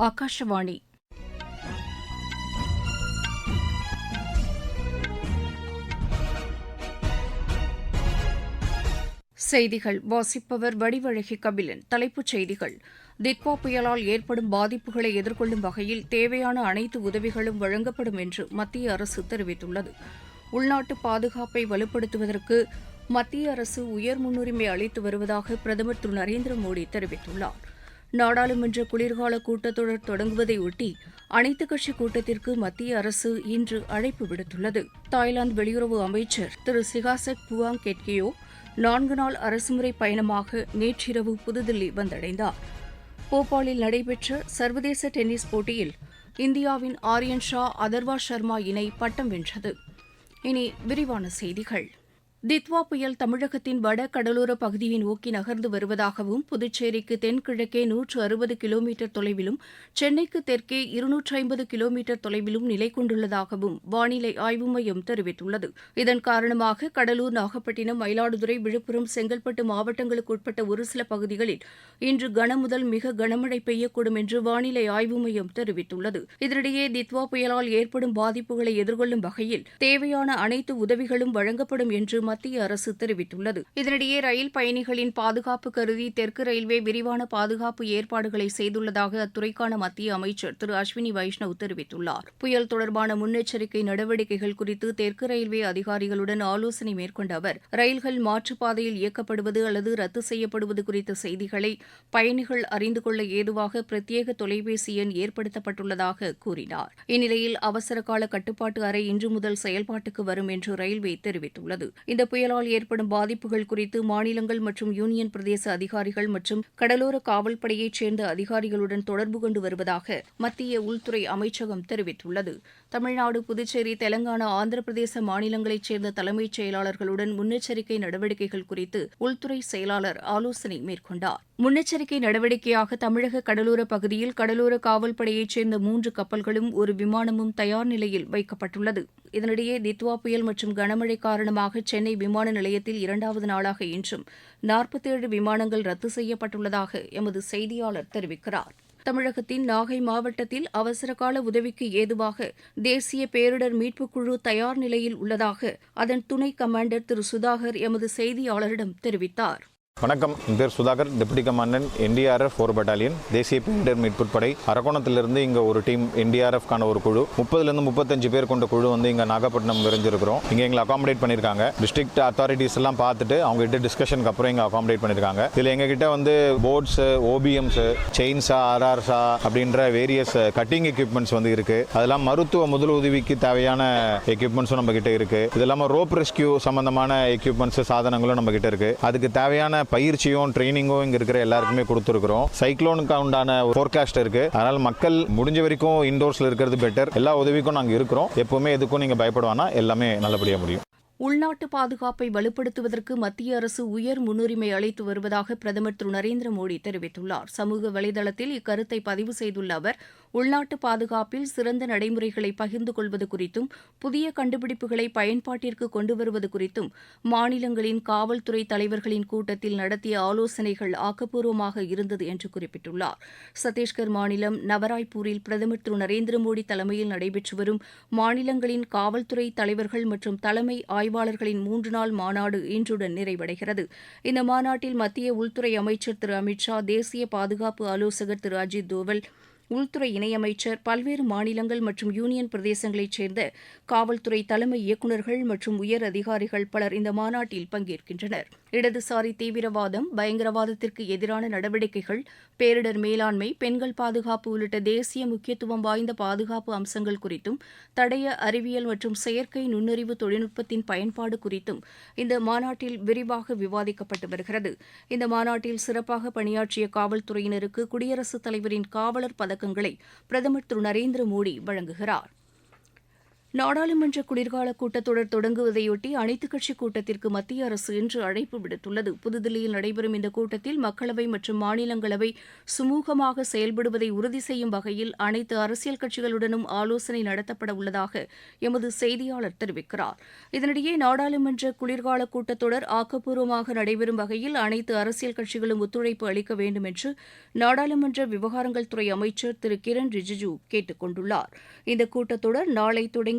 ஆகாஷவாணி செய்திகள். வாசிப்பவர் வடிவழகி கபிலன். தலைப்புச் செய்திகள். திக்வா புயலால் ஏற்படும் பாதிப்புகளை எதிர்கொள்ளும் வகையில் தேவையான அனைத்து உதவிகளும் வழங்கப்படும் என்று மத்திய அரசு தெரிவித்துள்ளது. உள்நாட்டு பாதுகாப்பை வலுப்படுத்துவதற்கு மத்திய அரசு உயர் முன்னுரிமை அளித்து வருவதாக பிரதமர் திரு நரேந்திர மோடி தெரிவித்துள்ளார். நாடாளுமன்ற குளிர்கால கூட்டத்தொடர் தொடங்குவதை ஒட்டி அனைத்துக் கட்சி கூட்டத்திற்கு மத்திய அரசு இன்று அழைப்பு விடுத்துள்ளது. தாய்லாந்து வெளியுறவு அமைச்சர் திரு சிகாசக் புவாங் கெட்கியோ நான்கு நாள் அரசுமுறை பயணமாக நேற்றிரவு புதுதில்லி வந்தடைந்தார். போபாலில் நடைபெற்ற சர்வதேச டென்னிஸ் போட்டியில் இந்தியாவின் ஆரியன் ஷா அதர்வா சர்மா இணை பட்டம் வென்றது. இனி விரிவான செய்திகள். தித்வா புயல் தமிழகத்தின் வட கடலோர பகுதியை நோக்கி நகர்ந்து வருவதாகவும் புதுச்சேரிக்கு தென்கிழக்கே நூற்று அறுபது கிலோமீட்டர் தொலைவிலும் சென்னைக்கு தெற்கே இருநூற்று ஐம்பது கிலோமீட்டர் தொலைவிலும் நிலை கொண்டுள்ளதாகவும் வானிலை ஆய்வு மையம் தெரிவித்துள்ளது. இதன் காரணமாக கடலூர் நாகப்பட்டினம் மயிலாடுதுறை விழுப்புரம் செங்கல்பட்டு மாவட்டங்களுக்கு உட்பட்ட ஒரு சில பகுதிகளில் இன்று கனமுதல் மிக கனமழை பெய்யக்கூடும் என்று வானிலை ஆய்வு மையம் தெரிவித்துள்ளது. இதனிடையே தித்வா புயலால் ஏற்படும் பாதிப்புகளை எதிர்கொள்ளும் வகையில் தேவையான அனைத்து உதவிகளும் வழங்கப்படும் என்று மத்திய அரசு தெரிவித்துள்ளது. இதனிடையே ரயில் பயணிகளின் பாதுகாப்பு கருதி தெற்கு ரயில்வே விரிவான பாதுகாப்பு ஏற்பாடுகளை செய்துள்ளதாக அத்துறைக்கான மத்திய அமைச்சர் திரு அஸ்வினி வைஷ்ணவ் தெரிவித்துள்ளார். புயல் தொடர்பான முன்னெச்சரிக்கை நடவடிக்கைகள் குறித்து தெற்கு ரயில்வே அதிகாரிகளுடன் ஆலோசனை மேற்கொண்ட அவர் ரயில்கள் மாற்றுப்பாதையில் இயக்கப்படுவது அல்லது ரத்து செய்யப்படுவது குறித்த செய்திகளை பயணிகள் அறிந்து கொள்ள ஏதுவாக பிரத்யேக தொலைபேசி எண் ஏற்படுத்தப்பட்டுள்ளதாக கூறினார். இந்நிலையில் அவசர கால கட்டுப்பாட்டு அறை இன்று முதல் செயல்பாட்டுக்கு வரும் என்று ரயில்வே தெரிவித்துள்ளது. இந்த புயலால் ஏற்படும் பாதிப்புகள் குறித்து மாநிலங்கள் மற்றும் யூனியன் பிரதேச அதிகாரிகள் மற்றும் கடலோர காவல்படையைச் சேர்ந்த அதிகாரிகளுடன் தொடர்பு கொண்டு வருவதாக மத்திய உள்துறை அமைச்சகம் தெரிவித்துள்ளது. தமிழ்நாடு புதுச்சேரி தெலங்கானா ஆந்திர பிரதேச மாநிலங்களைச் சேர்ந்த தலைமைச் செயலாளர்களுடன் முன்னெச்சரிக்கை நடவடிக்கைகள் குறித்து உள்துறை செயலாளர் ஆலோசனை மேற்கொண்டார். முன்னெச்சரிக்கை நடவடிக்கையாக தமிழக கடலோர பகுதியில் கடலோர காவல்படையைச் சேர்ந்த மூன்று கப்பல்களும் ஒரு விமானமும் தயார் நிலையில் வைக்கப்பட்டுள்ளது. இதனிடையே தித்வா புயல் மற்றும் கனமழை காரணமாக சென்னை விமான நிலையத்தில் இரண்டாவது நாளாக இன்றும் நாற்பத்தேழு விமானங்கள் ரத்து செய்யப்பட்டுள்ளதாக எமது செய்தியாளர் தெரிவிக்கிறார். தமிழகத்தின் நாகை மாவட்டத்தில் அவசரகால உதவிக்கு ஏதுவாக தேசிய பேரிடர் மீட்புக் குழு தயார் நிலையில் உள்ளதாக அதன் துணை கமாண்டர் திரு சுதாகர் எமது செய்தியாளரிடம் தெரிவித்தார். வணக்கம். என் பேர் Sudhakar. Deputy commandant NDRF four battalion. தேசிய பேரிடர் மீட்புப் படை அரக்கோணத்திலிருந்து இங்கே ஒரு டீம் என்டிஆர்எஃப்கான ஒரு குழு. முப்பதுலேருந்து முப்பத்தஞ்சு பேர் கொண்ட குழு வந்து இங்கே நாகப்பட்டினம் விரைஞ்சிருக்கிறோம் இங்கே எங்களை அகாமடேட் பண்ணியிருக்காங்க. டிஸ்ட்ரிக்ட் அத்தாரிட்டிஸ் எல்லாம் பார்த்துட்டு அவங்க கிட்ட டிஸ்கஷனுக்கு அப்புறம் இங்கே அகாமடேட் பண்ணியிருக்காங்க. இதில் எங்ககிட்ட வந்து போர்ட்ஸு ஓபிஎம்ஸு செயின்ஸா ஆர்ஆர்ஸா அப்படின்ற வேரியஸ் கட்டிங் எக்யூப்மெண்ட்ஸ் வந்து இருக்குது அதெல்லாம் மருத்துவ முதல் உதவிக்கு தேவையான எக்யூப்மெண்ட்ஸும் நம்ம கிட்ட இது இல்லாமல் ரோப் ரெஸ்கியூ சம்பந்தமான எக்யூப்மெண்ட்ஸ் சாதனங்களும் நம்ம கிட்ட அதுக்கு தேவையான பயிற்சியும் ட்ரைனிங்கும் இங்க இருக்கிற எல்லாருக்குமே கொடுத்துருக்குறோம். சைக்ளோனுக்கு உண்டான ஃபோர்காஸ்ட் இருக்கு. அதனால மக்கள் முடிஞ்ச வரைக்கும் இன்டோர்ஸ்ல இருக்கிறது பெட்டர் எல்லா உதவிக்கும் நாங்க இருக்கிறோம். எப்பவுமே எதுக்கும் நீங்க பயப்படுவானா எல்லாமே நல்லபடியா முடியும். உள்நாட்டு பாதுகாப்பை வலுப்படுத்துவதற்கு மத்திய அரசு உயர் முன்னுரிமை அளித்து வருவதாக பிரதமர் திரு நரேந்திர மோடி தெரிவித்துள்ளார். சமூக வலைதளத்தில் இக்கருத்தை பதிவு செய்துள்ள அவர் உள்நாட்டு பாதுகாப்பில் சிறந்த நடைமுறைகளை பகிர்ந்து கொள்வது குறித்தும் புதிய கண்டுபிடிப்புகளை பயன்பாட்டிற்கு கொண்டு வருவது குறித்தும் மாநிலங்களின் காவல்துறை தலைவர்களின் கூட்டத்தில் நடத்திய ஆலோசனைகள் ஆக்கப்பூர்வமாக இருந்தது என்று குறிப்பிட்டுள்ளார். சத்தீஸ்கர் மாநிலம் நவராய்பூரில் பிரதமர் திரு நரேந்திர மோடி தலைமையில் நடைபெற்று வரும் மாநிலங்களின் காவல்துறை தலைவர்கள் மற்றும் தலைமை ஆய்வாளர்களின் மூன்று நாள் மாநாடு இன்றுடன் நிறைவடைகிறது. இந்த மாநாட்டில் மத்திய உள்துறை அமைச்சர் திரு அமித் ஷா தேசிய பாதுகாப்பு ஆலோசகர் திரு அஜித் தோவல் உள்துறை இணையமைச்சர் பல்வேறு மாநிலங்கள் மற்றும் யூனியன் பிரதேசங்களைச் சேர்ந்த காவல்துறை தலைமை இயக்குநர்கள் மற்றும் உயர் அதிகாரிகள் பலர் இந்த மாநாட்டில் பங்கேற்கின்றனர். இடதுசாரி தீவிரவாதம் பயங்கரவாதத்திற்கு எதிரான நடவடிக்கைகள் பேரிடர் மேலாண்மை பெண்கள் பாதுகாப்பு உள்ளிட்ட தேசிய முக்கியத்துவம் வாய்ந்த பாதுகாப்பு அம்சங்கள் குறித்தும் தடய அறிவியல் மற்றும் செயற்கை நுண்ணறிவு தொழில்நுட்பத்தின் பயன்பாடு குறித்தும் இந்த மாநாட்டில் விரிவாக விவாதிக்கப்பட்டு வருகிறது. இந்த மாநாட்டில் சிறப்பாக பணியாற்றிய காவல்துறையினருக்கு குடியரசுத் தலைவரின் காவலர் பதக்கங்களை பிரதமர் திரு நரேந்திர மோடி வழங்குகிறார். நாடாளுமன்ற குளிர்கால கூட்டத்தொடர் தொடங்குவதையொட்டி அனைத்துக் கட்சி கூட்டத்திற்கு மத்திய அரசு இன்று அழைப்பு விடுத்துள்ளது. புதுதில்லியில் நடைபெறும் இந்த கூட்டத்தில் மக்களவை மற்றும் மாநிலங்களவை சுமூகமாக செயல்படுவதை உறுதி செய்யும் வகையில் அனைத்து அரசியல் கட்சிகளுடனும் ஆலோசனை நடத்தப்பட உள்ளதாக எமது செய்தியாளர் தெரிவிக்கிறார். இதனிடையே நாடாளுமன்ற குளிர்கால கூட்டத்தொடர் ஆக்கப்பூர்வமாக நடைபெறும் வகையில் அனைத்து அரசியல் கட்சிகளும் ஒத்துழைப்பு அளிக்க வேண்டும் என்று நாடாளுமன்ற விவகாரங்கள் துறை அமைச்சர் திரு கிரண் ரிஜிஜூ கேட்டுக் கொண்டுள்ளார். இந்த கூட்டத்தொடர் நாளை தொடங்கி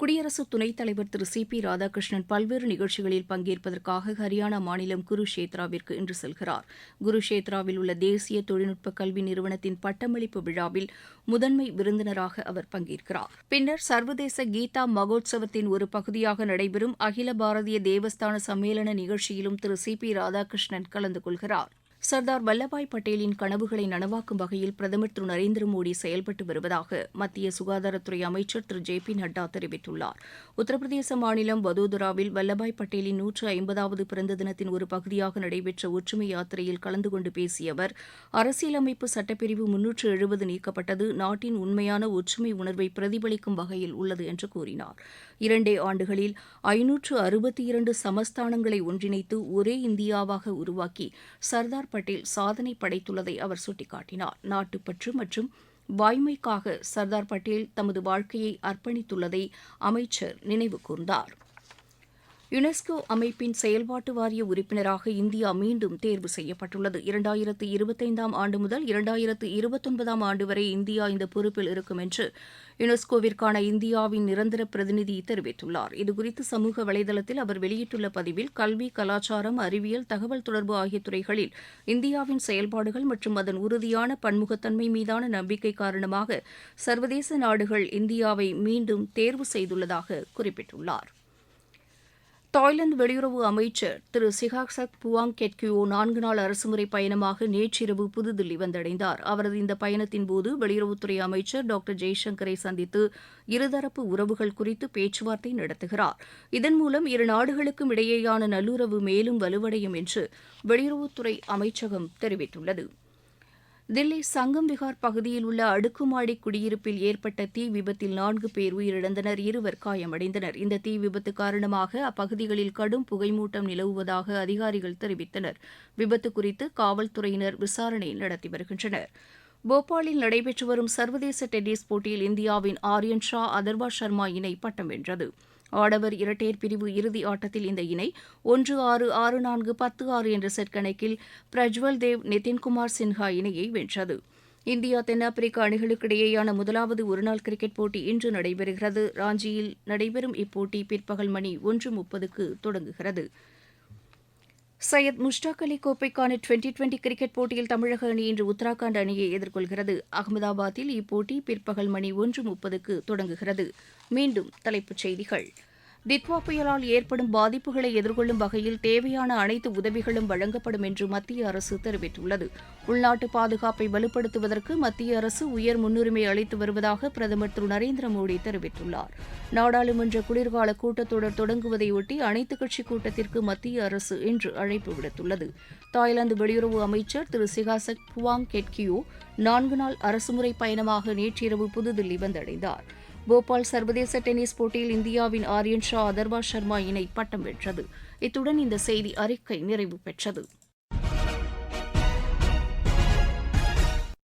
குடியரசு துணைத் தலைவர் திரு சி பி ராதாகிருஷ்ணன் பல்வேறு நிகழ்ச்சிகளில் பங்கேற்பதற்காக ஹரியானா மாநிலம் குருஷேத்ராவிற்கு இன்று செல்கிறார். குருஷேத்ராவில் உள்ள தேசிய தொழில்நுட்ப கல்வி நிறுவனத்தின் பட்டமளிப்பு விழாவில் முதன்மை விருந்தினராக அவர் பங்கேற்கிறார். பின்னர் சர்வதேச கீதா மகோத்சவத்தின் ஒரு பகுதியாக நடைபெறும் அகில பாரதிய தேவஸ்தான சம்மேளன நிகழ்ச்சியிலும் திரு சி பி ராதாகிருஷ்ணன் கலந்து கொள்கிறார். சர்தார் வல்லபாய் பட்டேலின் கனவுகளை நனவாக்கும் வகையில் பிரதமர் திரு நரேந்திர மோடி செயல்பட்டு வருவதாக மத்திய சுகாதாரத்துறை அமைச்சர் திரு ஜே பி நட்டா தெரிவித்துள்ளார். உத்தரப்பிரதேச மாநிலம் வதோதராவில் வல்லபாய் பட்டேலின் நூற்று ஐம்பதாவது பிறந்த தினத்தின் ஒரு பகுதியாக நடைபெற்ற ஒற்றுமை யாத்திரையில் கலந்து கொண்டு பேசிய அவர் அரசியலமைப்பு சட்டப்பிரிவு முன்னூற்று எழுபது நீக்கப்பட்டது. நாட்டின் உண்மையான ஒற்றுமை உணர்வை பிரதிபலிக்கும் வகையில் உள்ளது என்று கூறினார். இரண்டே ஆண்டுகளில் ஐநூற்று அறுபத்தி இரண்டு சமஸ்தானங்களை ஒன்றிணைத்து ஒரே இந்தியாவாக உருவாக்கி சர்தார் பட்டேல் சாதனை படைத்துள்ளதை அவர் சுட்டிக்காட்டினார். நாட்டுப்பற்று மற்றும் வாய்மைக்காக சர்தார் பட்டேல் தமது வாழ்க்கையை அர்ப்பணித்துள்ளதை அமைச்சர் நினைவு கூர்ந்தாா் யுனெஸ்கோ அமைப்பின் செயல்பாட்டு வாரிய உறுப்பினராக இந்தியா மீண்டும் தேர்வு செய்யப்பட்டுள்ளது. இரண்டாயிரத்து இருபத்தைந்தாம் ஆண்டு முதல் இரண்டாயிரத்து இருபத்தொன்பதாம் ஆண்டு வரை இந்தியா இந்த பொறுப்பில் இருக்கும் என்று யுனெஸ்கோவிற்கான இந்தியாவின் நிரந்தர பிரதிநிதி தெரிவித்துள்ளார். இதுகுறித்து சமூக வலைதளத்தில் அவர் வெளியிட்டுள்ள பதிவில் கல்வி கலாச்சாரம் அறிவியல் தகவல் தொடர்பு ஆகிய துறைகளில் இந்தியாவின் செயல்பாடுகள் மற்றும் அதன் உறுதியான பன்முகத்தன்மை மீதான நம்பிக்கை காரணமாக சர்வதேச நாடுகள் இந்தியாவை மீண்டும் தேர்வு செய்துள்ளதாக குறிப்பிட்டுள்ளார். தாய்லாந்து வெளியுறவு அமைச்சர் திரு சிகாக்சக் புவாங் கெட்கியோ நான்கு நாள் அரசுமுறை பயணமாக நேற்றிரவு புதுதில்லி வந்தடைந்தார். அவரது இந்த பயணத்தின் போது வெளியுறவுத்துறை அமைச்சர் டாக்டர் ஜெய்சங்கரை சந்தித்து இருதரப்பு உறவுகள் குறித்து பேச்சுவார்த்தை நடத்துகிறார். இதன் மூலம் இரு நாடுகளுக்கும் இடையேயான நல்லுறவு மேலும் வலுவடையும் என்று வெளியுறவுத்துறை அமைச்சகம் தெரிவித்துள்ளது. தில்லி சங்கம் விகார் பகுதியில் உள்ள அடுக்குமாடி குடியிருப்பில் ஏற்பட்ட தீ விபத்தில் நான்கு பேர் உயிரிழந்தனர் இருவர் காயமடைந்தனர். இந்த தீ விபத்து காரணமாக அப்பகுதிகளில் கடும் புகைமூட்டம் நிலவுவதாக அதிகாரிகள் தெரிவித்தனர். விபத்து குறித்து காவல்துறையினர் விசாரணை நடத்தி வருகின்றனர். போபாலில் நடைபெற்று வரும் சர்வதேச டென்னிஸ் போட்டியில் இந்தியாவின் ஆரியன் ஷா அதர்வா சர்மா இணை பட்டம் வென்றது. ஆடவர் இரட்டையர் பிரிவு இறுதி ஆட்டத்தில் இந்த இணை ஒன்று ஆறு ஆறு நான்கு பத்து ஆறு என்ற செட் கணக்கில் பிரஜ்வல் தேவ் நிதின்குமார் சின்ஹா இணையை வென்றது. இந்தியா தென்னாப்பிரிக்கா அணிகளுக்கிடையேயான முதலாவது ஒருநாள் கிரிக்கெட் போட்டி இன்று நடைபெறுகிறது. ராஞ்சியில் நடைபெறும் இப்போட்டி பிற்பகல் மணி ஒன்று முப்பதுக்கு தொடங்குகிறது. சையத் முஷ்டாக் அலி கோப்பைக்கான டுவெண்டி டுவெண்டி கிரிக்கெட் போட்டியில் தமிழக அணி இன்று உத்தராகண்ட் அணியை எதிர்கொள்கிறது. அகமதாபாத்தில் இப்போட்டி பிற்பகல் மணி ஒன்று முப்பதுக்கு தொடங்குகிறது. மீண்டும் தலைப்புச் செய்திகள். தித்வா புயலால் ஏற்படும் பாதிப்புகளை எதிர்கொள்ளும் வகையில் தேவையான அனைத்து உதவிகளும் வழங்கப்படும் என்று மத்திய அரசு தெரிவித்துள்ளது. உள்நாட்டு பாதுகாப்பை வலுப்படுத்துவதற்கு மத்திய அரசு உயர் முன்னுரிமை அளித்து வருவதாக பிரதமர் திரு நரேந்திர மோடி தெரிவித்துள்ளார். நாடாளுமன்ற குளிர்கால கூட்டத்தொடர் தொடங்குவதையொட்டி அனைத்துக் கட்சி கூட்டத்திற்கு மத்திய அரசு இன்று அழைப்பு விடுத்துள்ளது. தாய்லாந்து வெளியுறவு அமைச்சர் திரு சிகாசக் புவாங் கெட்கியோ நான்கு நாள் அரசுமுறை பயணமாக நேற்றிரவு புதுதில்லி வந்தடைந்தாா் போபால் சர்வதேச டென்னிஸ் போட்டியில் இந்தியாவின் ஆரியன் ஷா அதர்வா சர்மா இணை பட்டம் வென்றது. இத்துடன் இந்த செய்தி அறிக்கை நிறைவு பெற்றது.